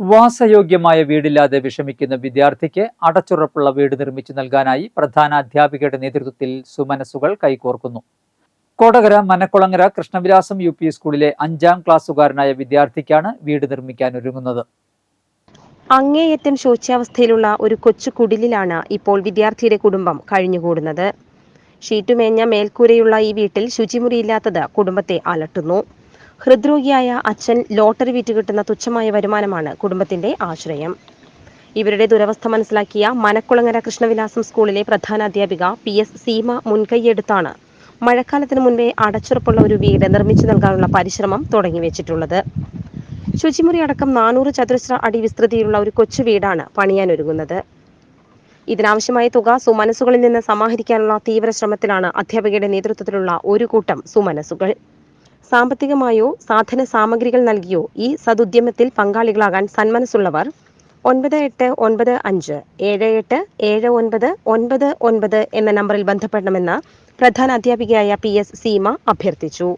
വാസയോഗ്യമായ വീടില്ലാതെ വിഷമിക്കുന്ന വിദ്യാർത്ഥിക്ക് അടച്ചുറപ്പുള്ള വീട് നിർമ്മിച്ചു നൽകാനായി പ്രധാന അധ്യാപികയുടെ നേതൃത്വത്തിൽ സുമനസ്സുകൾ കൈകോർക്കുന്നു. കോടകര മനക്കുളങ്ങര കൃഷ്ണവിലാസം യു സ്കൂളിലെ അഞ്ചാം ക്ലാസ്സുകാരനായ വിദ്യാർത്ഥിക്കാണ് വീട് നിർമ്മിക്കാൻ ഒരുങ്ങുന്നത്. അങ്ങേയറ്റം ശോച്യാവസ്ഥയിലുള്ള ഒരു കൊച്ചു കുടിലിലാണ് ഇപ്പോൾ വിദ്യാർത്ഥിയുടെ കുടുംബം കഴിഞ്ഞുകൂടുന്നത്. ഷീറ്റുമേഞ്ഞ മേൽക്കൂരയുള്ള ഈ വീട്ടിൽ ശുചിമുറിയില്ലാത്തത് കുടുംബത്തെ അലട്ടുന്നു. ഹൃദ്രോഗിയായ അച്ഛൻ ലോട്ടറി വിറ്റ് കിട്ടുന്ന തുച്ഛമായ വരുമാനമാണ് കുടുംബത്തിന്റെ ആശ്രയം. ഇവരുടെ ദുരവസ്ഥ മനസ്സിലാക്കിയ മനക്കുളങ്ങര കൃഷ്ണവിലാസം സ്കൂളിലെ പ്രധാന അധ്യാപിക പി എസ് സീമ മുൻകൈയെടുത്താണ് മഴക്കാലത്തിന് മുൻപേ അടച്ചുറപ്പുള്ള ഒരു വീട് നിർമ്മിച്ചു നൽകാനുള്ള പരിശ്രമം തുടങ്ങി വെച്ചിട്ടുള്ളത്. ശുചിമുറി അടക്കം നാനൂറ് ചതുരശ്ര അടി വിസ്തൃതിയിലുള്ള ഒരു കൊച്ചു വീടാണ് പണിയാൻ ഒരുങ്ങുന്നത്. ഇതിനാവശ്യമായ തുക സുമനസുകളിൽ നിന്ന് സമാഹരിക്കാനുള്ള തീവ്ര ശ്രമത്തിലാണ് അധ്യാപികയുടെ നേതൃത്വത്തിലുള്ള ഒരു കൂട്ടം സുമനസ്സുകൾ സാമ്പത്തികമായോ സാധന സാമഗ്രികൾ നൽകിയോ ഈ സതുദ്യമത്തിൽ പങ്കാളികളാകാൻ സന്മനസ്സുള്ളവർ ഒൻപത് എട്ട് ഒൻപത് അഞ്ച് ഏഴ് എട്ട് ഏഴ് ഒൻപത് ഒൻപത് ഒൻപത് എന്ന നമ്പറിൽ ബന്ധപ്പെടണമെന്ന് പ്രധാന അധ്യാപികയായ പി എസ് സീമ അഭ്യർത്ഥിച്ചു.